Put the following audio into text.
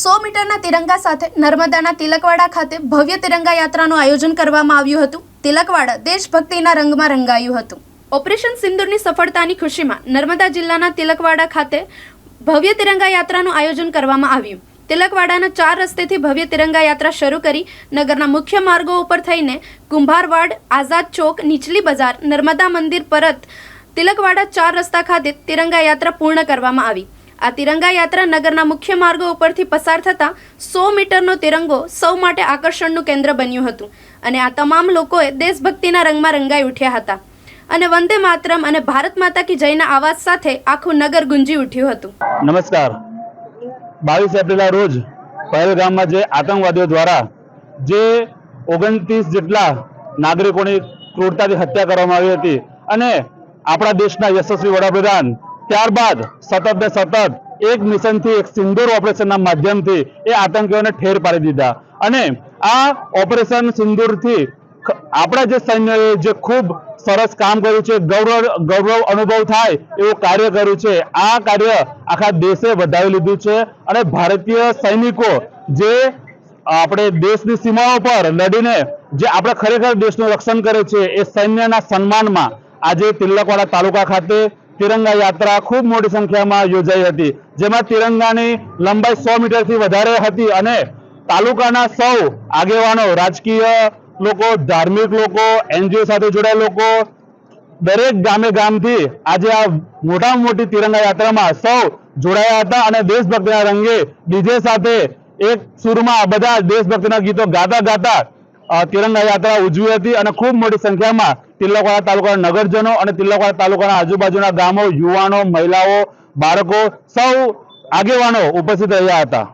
સો મીટરના તિરંગા સાથે નર્મદાના તિલકવાડા ખાતે ભવ્ય તિરંગા યાત્રાનું આયોજન કરવામાં આવ્યું હતું. તિલકવાડા દેશભક્તિના રંગમાં રંગાયું હતું. ઓપરેશન સિંદૂરની સફળતાની ખુશીમાં નર્મદા જિલ્લાના તિલકવાડા ખાતે ભવ્ય તિરંગા યાત્રાનું આયોજન કરવામાં આવ્યું. તિલકવાડાના ચાર રસ્તેથી ભવ્ય તિરંગા યાત્રા શરૂ કરી નગરના મુખ્ય માર્ગો ઉપર થઈને કુંભારવાડ, આઝાદ ચોક, નીચલી બજાર, નર્મદા મંદિર પરત તિલકવાડા ચાર રસ્તા ખાતે તિરંગા યાત્રા પૂર્ણ કરવામાં આવી. આ તિરંગા યાત્રા નગરના મુખ્ય માર્ગો ઉપરથી પસાર થતા સો મીટરનો તિરંગો સૌ માટે આકર્ષણનું કેન્દ્ર બન્યું હતું. અને આ તમામ લોકોએ દેશભક્તિના રંગમાં રંગાઈ ઉઠ્યા હતા. અને વંદે માતરમ અને ભારત માતા કી જયના આવાજ સાથે આખું નગર ગુંજી ઉઠ્યું હતું. નમસ્કાર. બાવીસ એપ્રિલના રોજ પહેલગામમાં જે આતંકવાદીઓ દ્વારા જે ઓગણત્રીસ જેટલા નાગરિકોની ક્રૂરતાથી હત્યા કરવામાં આવી હતી અને આપણા દેશના યશસ્વી વડાપ્રધાન ત્યારબાદ સતત ને સતત એક મિશનથી એક સિંદૂર ઓપરેશનના માધ્યમથી એ આતંકીઓને ઠેર પાડી દીધા. અને આ ઓપરેશન સિંદૂરથી આપણા જે સૈન્યએ જે ખૂબ સરસ કામ કર્યું છે, ગૌરવ ગૌરવ અનુભવ થાય એવું કાર્ય કર્યું છે, આ કાર્ય આખા દેશે વધાવી લીધું છે. અને ભારતીય સૈનિકો જે આપણે દેશની સીમાઓ પર લડીને જે આપણે ખરેખર દેશનું રક્ષણ કરે છે, એ સૈન્યના સન્માનમાં આજે તિલકવાડા તાલુકા ખાતે તિરંગા યાત્રા ખૂબ મોટી સંખ્યામાં યોજાઈ હતી. જેમાં તિરંગાની લંબાઈ સો મીટરથી વધારે હતી અને તાલુકાના સૌ આગેવાનો, રાજકીય લોકો, ધાર્મિક લોકો, એનજીઓ સાથે જોડાયેલા લોકો, દરેક ગામે ગામથી આજે આ મોટામાં મોટી તિરંગા યાત્રામાં સૌ જોડાયા હતા અને દેશભક્તિના રંગે ડીજે સાથે એક સુરમાં બધા દેશભક્તિના ગીતો ગાતા ગાતા તિરંગા યાત્રા ઉજવી હતી અને ખૂબ મોટી સંખ્યામાં તિલકવાડા તાલુકાના નગરજનો અને તિલકવાડા તાલુકાના આજુબાજુના ગામો, યુવાનો, મહિલાઓ, બાળકો સૌ આગેવાનો ઉપસ્થિત રહ્યા હતા.